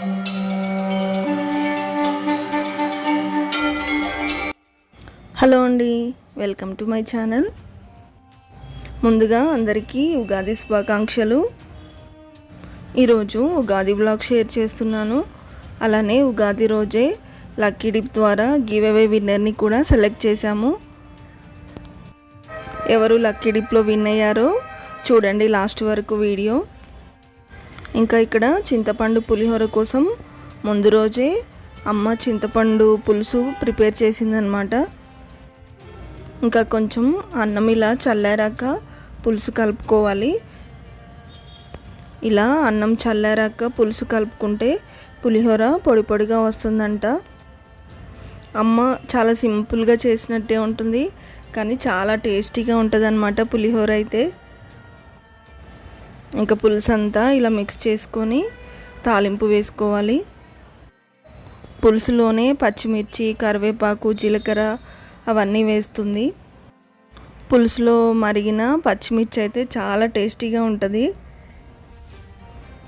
Hello అండి welcome to my channel. ముందుగా అందరికీ ఉగాది శుభాకాంక్షలు. ఈరోజు ఉగాది బ్లాగ్ షేర్ చేస్తున్నాను. అలానే ఉగాది రోజే లక్కీ డిప్ ద్వారా గివ్ అవే విన్నర్ని కూడా సెలెక్ట్ చేశాము. ఎవరు లక్కీ డిప్లో విన్ అయ్యారో చూడండి లాస్ట్ వరకు వీడియో. ఇంకా ఇక్కడ చింతపండు పులిహోర కోసం ముందు రోజే అమ్మ చింతపండు పులుసు ప్రిపేర్ చేసిందనమాట ఇంకా కొంచెం అన్నం ఇలా చల్లారాక పులుసు కలుపుకోవాలి. ఇలా అన్నం చల్లారాక పులుసు కలుపుకుంటే పులిహోర పొడి పొడిగా వస్తుందంట. అమ్మ చాలా సింపుల్గా చేసినట్టే ఉంటుంది కానీ చాలా టేస్టీగా ఉంటుంది అన్నమాట పులిహోర అయితే. ఇంకా పులుసు అంతా ఇలా మిక్స్ చేసుకొని తాలింపు వేసుకోవాలి. పులుసులోనే పచ్చిమిర్చి కరివేపాకు జీలకర్ర అవన్నీ వేస్తుంది. పులుసులో మరిగిన పచ్చిమిర్చి అయితే చాలా టేస్టీగా ఉంటుంది.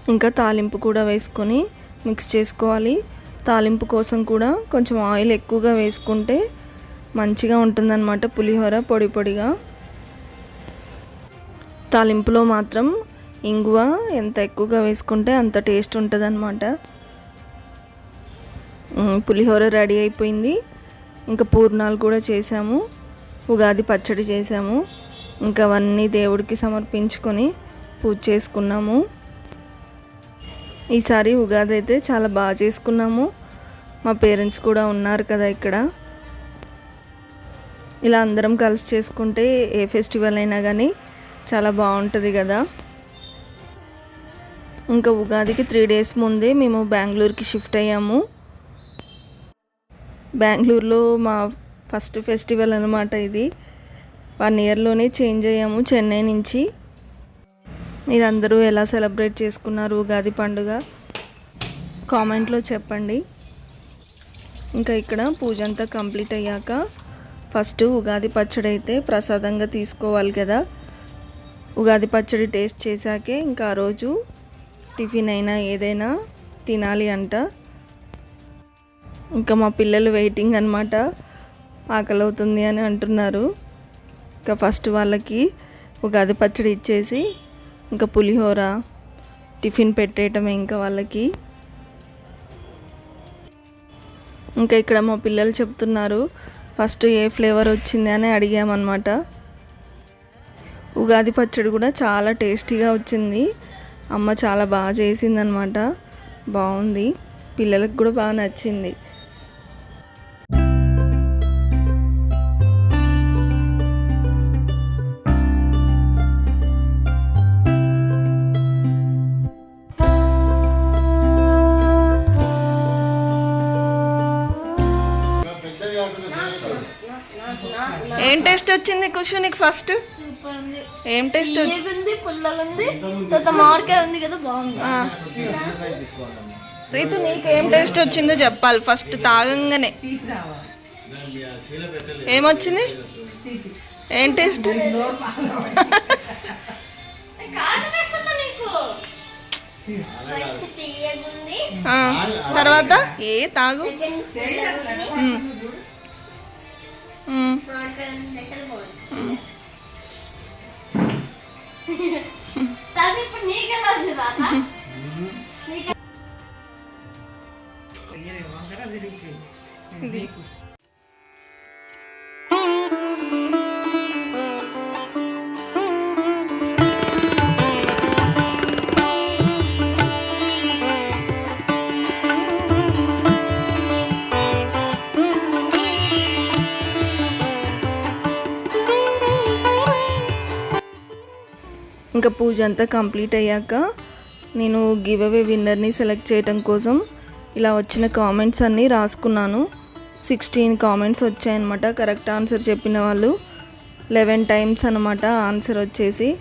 ఇంకా తాలింపు కూడా వేసుకొని మిక్స్ చేసుకోవాలి. తాలింపు కోసం కూడా కొంచెం ఆయిల్ ఎక్కువగా వేసుకుంటే మంచిగా ఉంటుందన్నమాట పులిహోర పొడి పొడిగా. తాలింపులో మాత్రం ఇంగువ ఎంత ఎక్కువగా వేసుకుంటే అంత టేస్ట్ ఉంటుంది అనమాట పులిహోర రెడీ అయిపోయింది. ఇంకా పూర్ణాలు కూడా చేసాము. ఉగాది పచ్చడి చేసాము. ఇంకా అవన్నీ దేవుడికి సమర్పించుకొని పూజ చేసుకున్నాము. ఈసారి ఉగాది అయితే చాలా బాగా చేసుకున్నాము. మా పేరెంట్స్ కూడా ఉన్నారు కదా ఇక్కడ. ఇలా అందరం కలిసి చేసుకుంటే ఏ ఫెస్టివల్ అయినా కానీ చాలా బాగుంటుంది కదా. ఇంకా ఉగాదికి త్రీ డేస్ ముందే మేము బెంగళూరుకి షిఫ్ట్ అయ్యాము. బెంగళూరులో మా ఫస్ట్ ఫెస్టివల్ అనమాట ఇది. వన్ ఇయర్లోనే చేంజ్ అయ్యాము చెన్నై నుంచి. మీరందరూ ఎలా సెలబ్రేట్ చేసుకున్నారు ఉగాది పండుగ? కామెంట్లో చెప్పండి. ఇంకా ఇక్కడ పూజ అంతా కంప్లీట్ అయ్యాక ఫస్ట్ ఉగాది పచ్చడి అయితే ప్రసాదంగా తీసుకోవాలి కదా. ఉగాది పచ్చడి టేస్ట్ చేశాకే ఇంకా ఆ రోజు టిఫిన్ అయినా ఏదైనా తినాలి అంట. ఇంకా మా పిల్లలు వెయిటింగ్ అనమాట ఆకలి అవుతుంది అని అంటున్నారు. ఇంకా ఫస్ట్ వాళ్ళకి ఉగాది పచ్చడి ఇచ్చేసి ఇంకా పులిహోర టిఫిన్ పెట్టేయటమే ఇంకా వాళ్ళకి. ఇంకా ఇక్కడ మా పిల్లలు చెప్తున్నారు ఫస్ట్ ఏ ఫ్లేవర్ వచ్చింది అని అడిగామన్నమాట. ఉగాది పచ్చడి కూడా చాలా టేస్టీగా వచ్చింది. అమ్మ చాలా బాగా చేసిందనమాట. బాగుంది. పిల్లలకు కూడా బాగా నచ్చింది. ఏం టేస్ట్ వచ్చింది కుషు నీకు ఫస్ట్? ఏం టేస్ట్? ఉంది పుల్లగుంది తర్వాత మామిడికాయ ఉంది కదా బాగుంది. రీతు నీకు ఏం టేస్ట్ వచ్చిందో చెప్పాలి. ఫస్ట్ తాగంగానే. ఏమొచ్చింది ఏం టేస్ట్? తర్వాత? ఏ తాగు. సెకండ్ పుల్లగుంది ఉమ్. ఉమ్. మామిడికాయ ఉంది సెకండ్ బాగుంది తర్వాత ఇప్పుడు నీకెలా ఇంకా పూజ అంతా కంప్లీట్ అయ్యాక నేను గివ్ అవే విన్నర్ని సెలెక్ట్ చేయడం కోసం ఇలా వచ్చిన కామెంట్స్ అన్నీ రాసుకున్నాను. సిక్స్టీన్ కామెంట్స్ వచ్చాయన్నమాట. కరెక్ట్ ఆన్సర్ చెప్పిన వాళ్ళు లెవెన్ టైమ్స్ అనమాట ఆన్సర్ వచ్చేసి.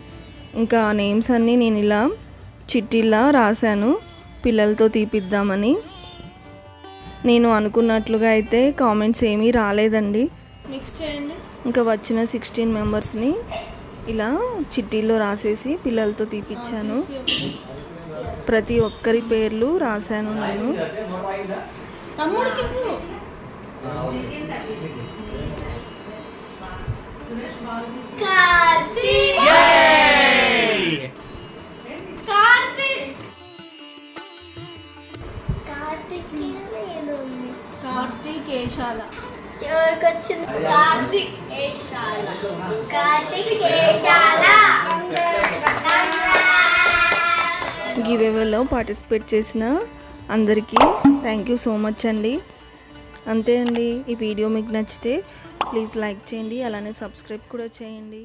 ఇంకా ఆ నేమ్స్ అన్నీ నేను ఇలా చిట్టిలా రాశాను. పిల్లలతో తీపిద్దామని. నేను అనుకున్నట్లుగా అయితే కామెంట్స్ ఏమీ రాలేదండి. మిక్స్ చేయండి. ఇంకా వచ్చిన సిక్స్టీన్ మెంబర్స్ని ఇలా చిట్టీలో రాసేసి పిల్లలతో తీపిచ్చాను. ప్రతి ఒక్కరి పేర్లు రాశాను నేను. తమ్ముడికి కార్తీక్ ఏషాల ఎవరికి వచ్చింది కార్తీక్ ఏషాల కార్తీక్ పార్టిసిపేట్ చేసిన అందరికీ థ్యాంక్ యూ సో మచ్ అండి. అంతే అండి ఈ వీడియో మీకు నచ్చితే ప్లీజ్ లైక్ చేయండి అలానే సబ్స్క్రైబ్ కూడా చేయండి.